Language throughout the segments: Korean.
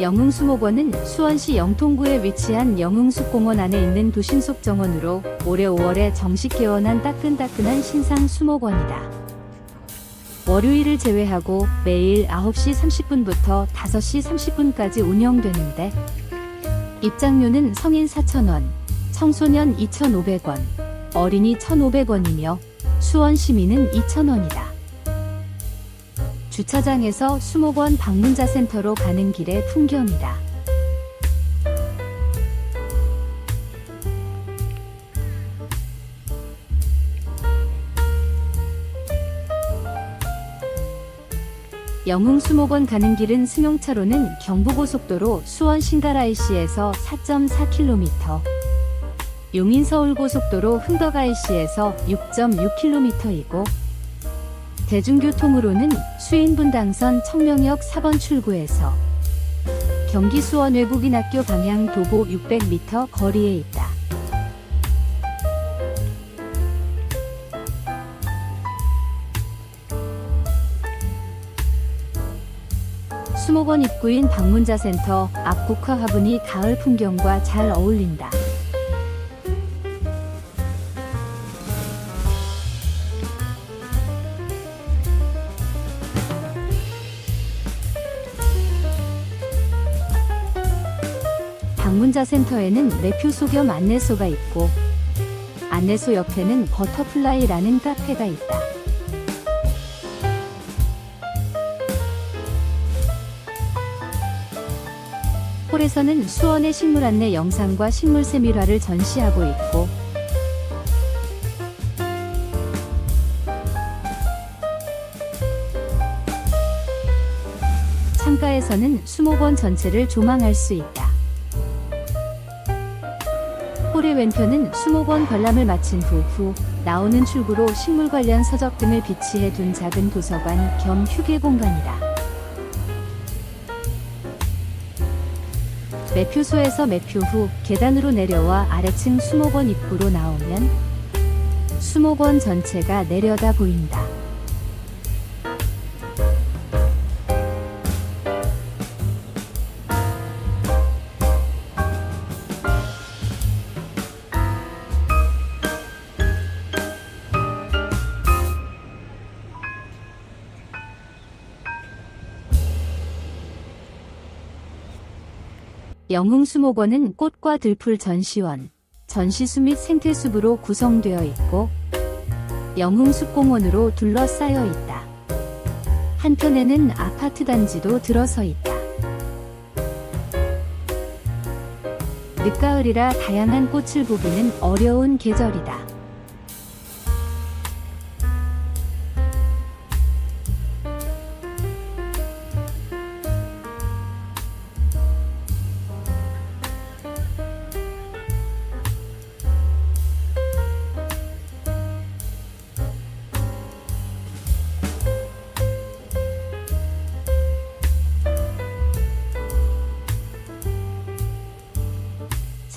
영흥수목원은 수원시 영통구에 위치한 영흥숲공원 안에 있는 도심 속 정원으로 올해 5월에 정식 개원한 따끈따끈한 신상 수목원이다. 월요일을 제외하고 매일 9시 30분부터 5시 30분까지 운영되는데 입장료는 성인 4,000원, 청소년 2,500원, 어린이 1,500원이며 수원 시민은 2,000원이다. 주차장에서 수목원 방문자 센터로 가는 길의 풍경이다. 영흥수목원 가는 길은 승용차로는 경부고속도로 수원 신갈IC에서 4.4km, 용인서울고속도로 흥덕IC에서 6.6km이고 대중교통으로는 수인분 당선 청명역 4번 출구에서 경기 수원 외국인 학교 방향 도보 600m 거리에 있다. 수목원 입구인 방문자 센터 앞 국화 화분이 가을 풍경과 잘 어울린다. 방문자 센터에는 매표소 겸 안내소가 있고 안내소 옆에는 버터플라이라는 카페가 있다. 홀에서는 수원의 식물 안내 영상과 식물 세밀화를 전시하고 있고 창가에서는 수목원 전체를 조망할 수 있다. 홀의 왼편은 수목원 관람을 마친 후, 후 나오는 출구로 식물 관련 서적 등을 비치해 둔 작은 도서관 겸 휴게 공간이다. 매표소에서 매표 후 계단으로 내려와 아래층 수목원 입구로 나오면 수목원 전체가 내려다 보인다. 영흥수목원은 꽃과 들풀 전시원, 전시수 및 생태숲으로 구성되어 있고 영흥숲공원으로 둘러싸여 있다. 한편에는 아파트 단지도 들어서 있다. 늦가을이라 다양한 꽃을 보기는 어려운 계절이다.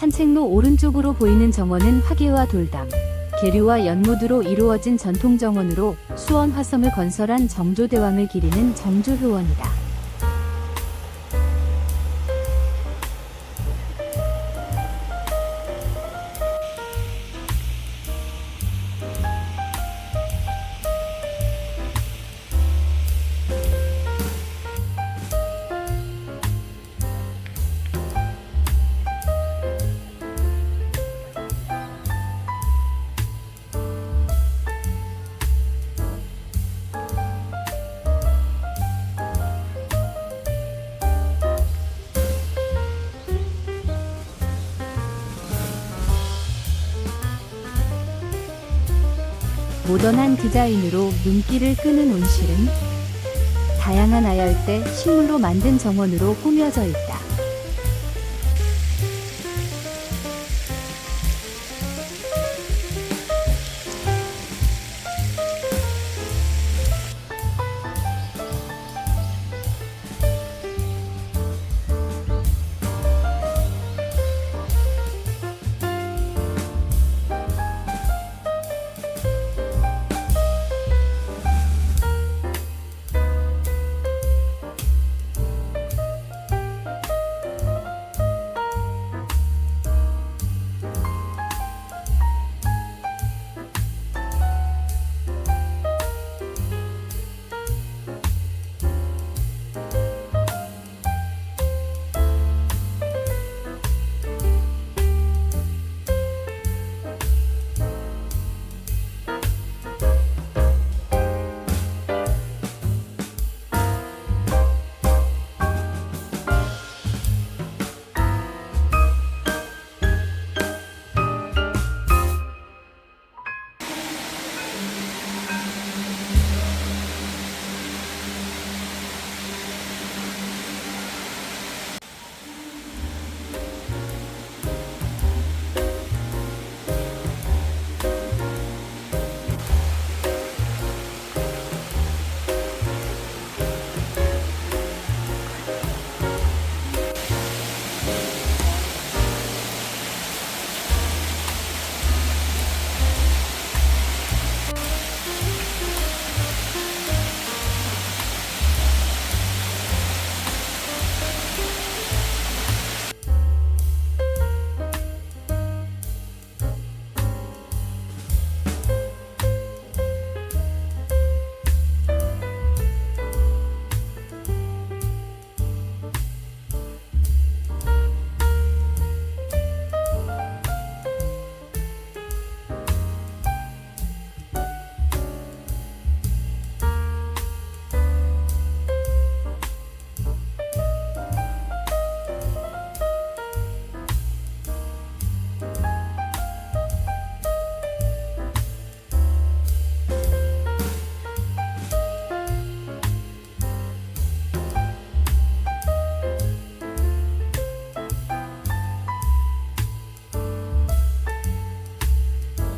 산책로 오른쪽으로 보이는 정원은 화계와 돌담, 계류와 연못으로 이루어진 전통 정원으로 수원 화섬을 건설한 정조대왕을 기리는 정조효원이다. 모던한 디자인으로 눈길을 끄는 온실은 다양한 아열대 식물로 만든 정원으로 꾸며져 있다.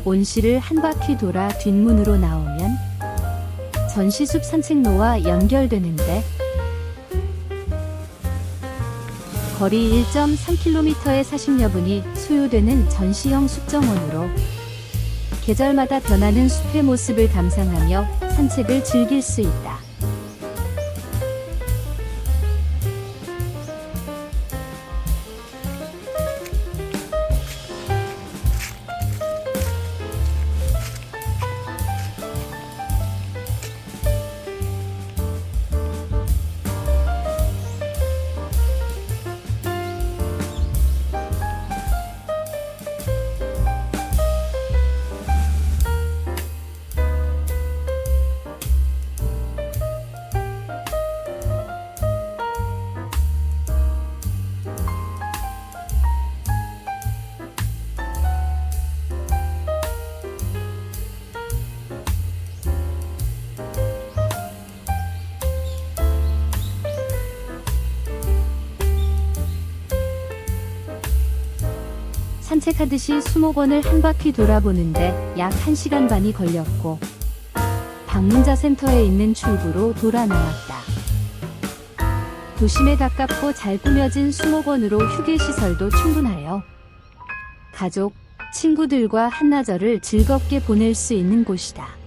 온실을 한 바퀴 돌아 뒷문으로 나오면 전시숲 산책로와 연결되는데 거리 1.3km의 40여 분이 소요되는 전시형 숲정원으로 계절마다 변하는 숲의 모습을 감상하며 산책을 즐길 수 있다. 산책하듯이 수목원을 한 바퀴 돌아보는데 약 1시간 반이 걸렸고 방문자 센터에 있는 출구로 돌아 나왔다. 도심에 가깝고 잘 꾸며진 수목원으로 휴게 시설도 충분하여 가족, 친구들과 한나절을 즐겁게 보낼 수 있는 곳이다.